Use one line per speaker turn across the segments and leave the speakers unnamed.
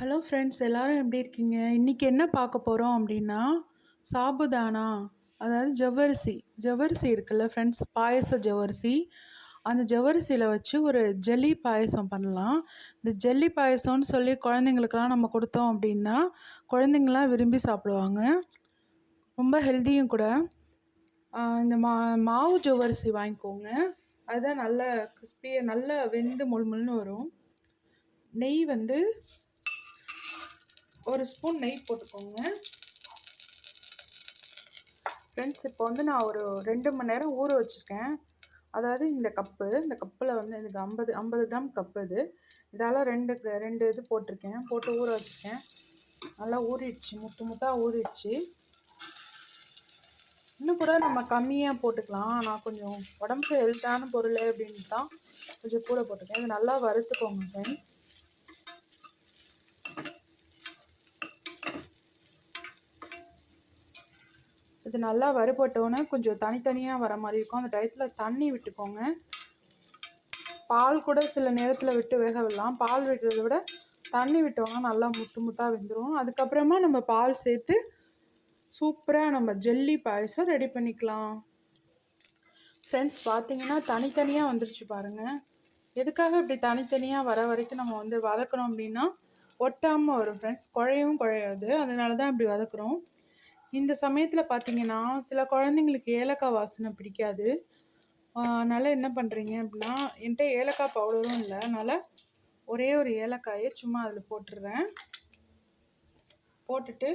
Hello friends எல்லாரும் எப்படி இருக்கீங்க? இன்றைக்கி என்ன பார்க்க போகிறோம் அப்படின்னா சாபுதானா? அதாவது ஜவ்வரிசி. ஜவ்வரிசி இருக்குல்ல ஃப்ரெண்ட்ஸ் பாயச ஜவ்வரிசி. அந்த ஜவ்வரிசியில் வச்சு ஒரு ஜெல்லி பாயசம் பண்ணலாம். இந்த ஜெல்லி பாயசம்னு சொல்லி குழந்தைங்களுக்கெல்லாம் நம்ம கொடுத்தோம் அப்படின்னா குழந்தைங்களாம் விரும்பி சாப்பிடுவாங்க. ரொம்ப ஹெல்த்தியும் கூட. இந்த மா மாவு ஜவ்வரிசி வாங்கிக்கோங்க. அதுதான் நல்ல கிறிஸ்பியாக நல்ல வெந்து முழுமுழுன்னு வரும். நெய் வந்து ஒரு ஸ்பூன் நெய் போட்டுக்கோங்க. ஃப்ரெண்ட்ஸ் இப்போ வந்து நான் ஒரு ரெண்டு மணி நேரம் ஊற வச்சுருக்கேன். அதாவது இந்த கப்பு இந்த கப்பில் வந்து எனக்கு ஐம்பது ஐம்பது கிராம் கப்பு இது. இதால் ரெண்டு க- ரெண்டு இது போட்டிருக்கேன். போட்டு ஊற வச்சுருக்கேன். நல்லா ஊறிடுச்சு முத்து முத்தாக ஊறிடுச்சு. இன்னும் கூட நம்ம கம்மியாக போட்டுக்கலாம். நான் கொஞ்சம் உடம்புக்கு ஹெல்த்தான பொருள் அப்படின்னு தான் கொஞ்சம் கூட போட்டிருக்கேன் இது நல்லா வறுத்துக்கோங்க ஃப்ரெண்ட்ஸ் இது நல்லா வறுபட்டோன்னே கொஞ்சம் தனித்தனியாக வர மாதிரி இருக்கும். அந்த டயத்தில் தண்ணி விட்டுக்கோங்க. பால் கூட சில நேரத்தில் விட்டு வேக விடலாம் பால் விடுறதை விட தண்ணி விட்டோம்னா நல்லா முத்து முத்தாக வெந்துடும் அதுக்கப்புறமா நம்ம பால் சேர்த்து சூப்பராக நம்ம ஜெல்லி பாயசம் ரெடி பண்ணிக்கலாம். ஃப்ரெண்ட்ஸ் பார்த்தீங்கன்னா தனித்தனியாக வந்துருச்சு பாருங்கள் எதுக்காக இப்படி தனித்தனியாக வர வரைக்கும் நம்ம வந்து வதக்கணும் அப்படின்னா ஒட்டாமல் வரும் ஃப்ரெண்ட்ஸ் குழையும் குழையாது. அதனால தான் இப்படி வதக்குறோம். இந்த சமயத்தில் பார்த்தீங்கன்னா சில குழந்தைங்களுக்கு ஏலக்காய் வாசனை பிடிக்காது. அதனால் என்ன பண்ணுறீங்க அப்படின்னா என்கிட்ட ஏலக்காய் பவுடரும் இல்லை. அதனால் ஒரே ஒரு ஏலக்காயை சும்மா அதில் போட்டுடுறேன் போட்டுட்டு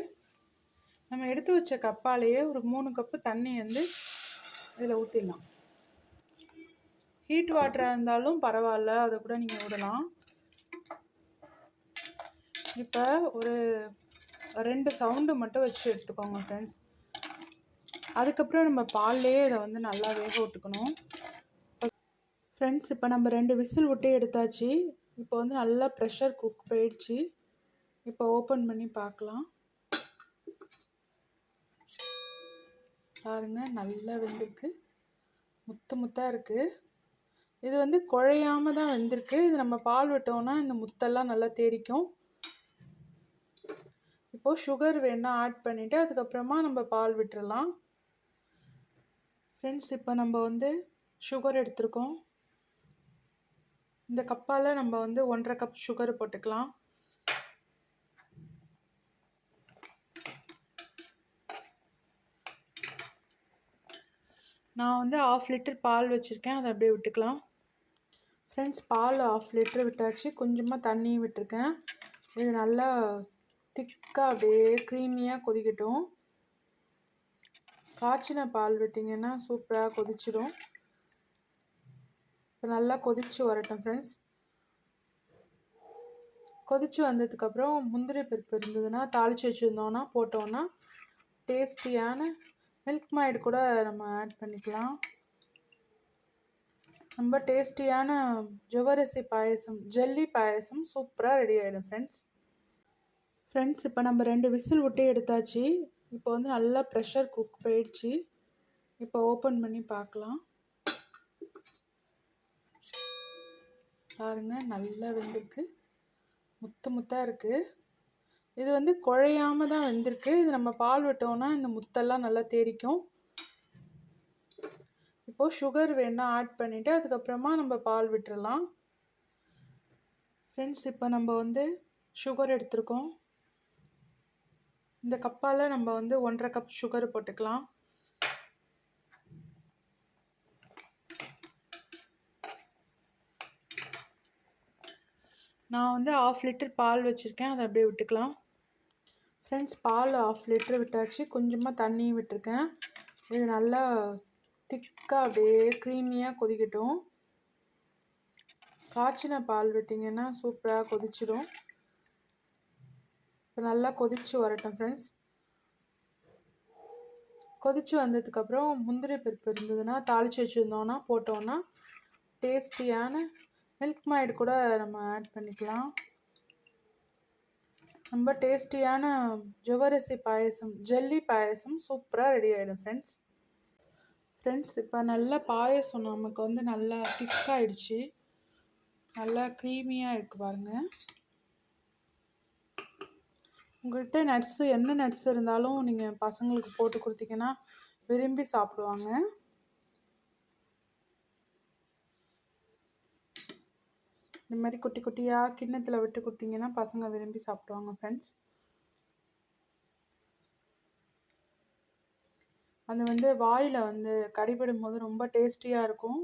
நம்ம எடுத்து வச்ச கப்பாலேயே ஒரு மூணு கப்பு தண்ணி வந்து இதில் ஊற்றிடலாம் ஹீட் வாட்டராக இருந்தாலும் பரவாயில்ல. அதை கூட நீங்கள் விடலாம் இப்போ ஒரு ரெண்டு சவுண்டு மட்டும் வச்சு எடுத்துக்கோங்க ஃப்ரெண்ட்ஸ் அதுக்கப்புறம் நம்ம பால்லையே இதை வந்து நல்லா வேக விட்டுக்கணும். ஃப்ரெண்ட்ஸ் இப்போ நம்ம ரெண்டு விசில் விட்டு எடுத்தாச்சு. இப்போ வந்து நல்லா ப்ரெஷர் குக் போயிடுச்சு. இப்போ ஓப்பன் பண்ணி பார்க்கலாம். பாருங்கள் நல்லா வெந்திருக்கு. முத்து முத்தாக இருக்குது இது வந்து குழையாமல் தான் வெந்திருக்கு. இது நம்ம பால் விட்டோம்னா இந்த முத்தெல்லாம் நல்லா தேரிக்கும் இப்போது சுகர் வேணால் ஆட் பண்ணிவிட்டு அதுக்கப்புறமா நம்ம பால் விட்டுறலாம். ஃப்ரெண்ட்ஸ் இப்போ நம்ம வந்து சுகர் எடுத்துருக்கோம். இந்த கப்பால் நம்ம வந்து ஒன்றரை கப் சுகர் போட்டுக்கலாம். நான் வந்து ஆஃப் லிட்டர் பால் வச்சுருக்கேன். அதை அப்படியே விட்டுக்கலாம். ஃப்ரெண்ட்ஸ் பால் ஆஃப் லிட்டர் விட்டாச்சு. கொஞ்சமாக தண்ணியும் விட்டுருக்கேன். இது நல்லா திக்காக அப்படியே க்ரீமியாக கொதிக்கட்டும். காய்ச்சின பால் விட்டிங்கன்னா சூப்பராக கொதிச்சிடும். இப்போ நல்லா கொதிச்சு வரட்டும் ஃப்ரெண்ட்ஸ் கொதிச்சு வந்ததுக்கப்புறம் முந்திரி பருப்பு இருந்ததுன்னா தாளித்து வச்சுருந்தோன்னா போட்டோன்னா டேஸ்டியான மில்க் மைடு கூட நம்ம ஆட் பண்ணிக்கலாம். ரொம்ப டேஸ்டியான ஜுவரசி பாயசம் ஜெல்லி பாயசம் சூப்பராக ரெடி ஆகிடும் ஃப்ரெண்ட்ஸ் ஃப்ரெண்ட்ஸ் இப்போ நம்ம ரெண்டு விசில் விட்டு எடுத்தாச்சு. இப்போ வந்து நல்லா ப்ரெஷர் குக் போயிடுச்சு. இப்போ ஓப்பன் பண்ணி பார்க்கலாம். பாருங்கள் நல்லா வெந்திருக்கு. முத்து முத்தாக இருக்குது இது வந்து குழையாம தான் வெந்திருக்கு. இது நம்ம பால் விட்டோம்னா இந்த முத்தெல்லாம் நல்லா தேரிக்கும் இப்போது சுகர் வேணால் ஆட் பண்ணிவிட்டு அதுக்கப்புறமா நம்ம பால் விட்டுறலாம். ஃப்ரெண்ட்ஸ் இப்போ நம்ம வந்து சுகர் எடுத்திருக்கோம். இந்த கப்பால் நம்ம வந்து ஒன்றரை கப் சுகர் போட்டுக்கலாம். நான் வந்து ஆஃப் லிட்டர் பால் வச்சுருக்கேன். அதை அப்படியே விட்டுக்கலாம். ஃப்ரெண்ட்ஸ் பால் ஆஃப் லிட்டர் விட்டாச்சு. கொஞ்சமாக தண்ணியும் விட்டுருக்கேன். இது நல்லா திக்காக அப்படியே க்ரீமியாக கொதிக்கட்டும். காய்ச்சின பால் விட்டிங்கன்னா சூப்பராக கொதிச்சிடும். நல்லா கொதிச்சு வரட்டும் ஃப்ரெண்ட்ஸ் கொதிச்சு வந்ததுக்கப்புறம் முந்திரி பருப்பு இருந்ததுன்னா தாளித்து வச்சுருந்தோன்னா போட்டோன்னா டேஸ்டியான மில்க் மைடு கூட நம்ம ஆட் பண்ணிக்கலாம். ரொம்ப டேஸ்டியான ஜவ்வரிசி பாயசம் ஜெல்லி பாயசம் சூப்பராக ரெடி ஆகிடும் ஃப்ரெண்ட்ஸ் ஃப்ரெண்ட்ஸ் இப்போ நல்ல பாயசம் நமக்கு வந்து நல்லா திக்காகிடுச்சு நல்லா க்ரீமியாக இருக்குது பாருங்கள் உங்கள்கிட்ட நட்ஸு என்ன நட்ஸ் இருந்தாலும் நீங்கள் பசங்களுக்கு போட்டு கொடுத்தீங்கன்னா விரும்பி சாப்பிடுவாங்க. இந்த மாதிரி குட்டி குட்டியாக கிண்ணத்தில் விட்டு கொடுத்தீங்கன்னா பசங்க விரும்பி சாப்பிடுவாங்க ஃப்ரெண்ட்ஸ் அது வந்து வாயில் வந்து கடிபடும் போது ரொம்ப டேஸ்டியாக இருக்கும்.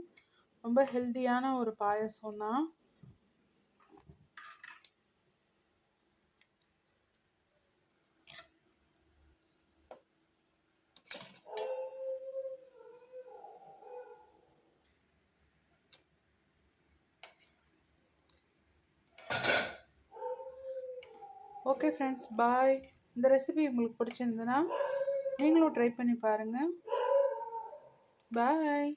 ரொம்ப ஹெல்த்தியான ஒரு பாயசம் தான் ஓகே ஃப்ரெண்ட்ஸ் பாய் இந்த ரெசிபி உங்களுக்கு பிடிச்சிருந்ததுன்னா நீங்களும் ட்ரை பண்ணி பாருங்கள் பாய்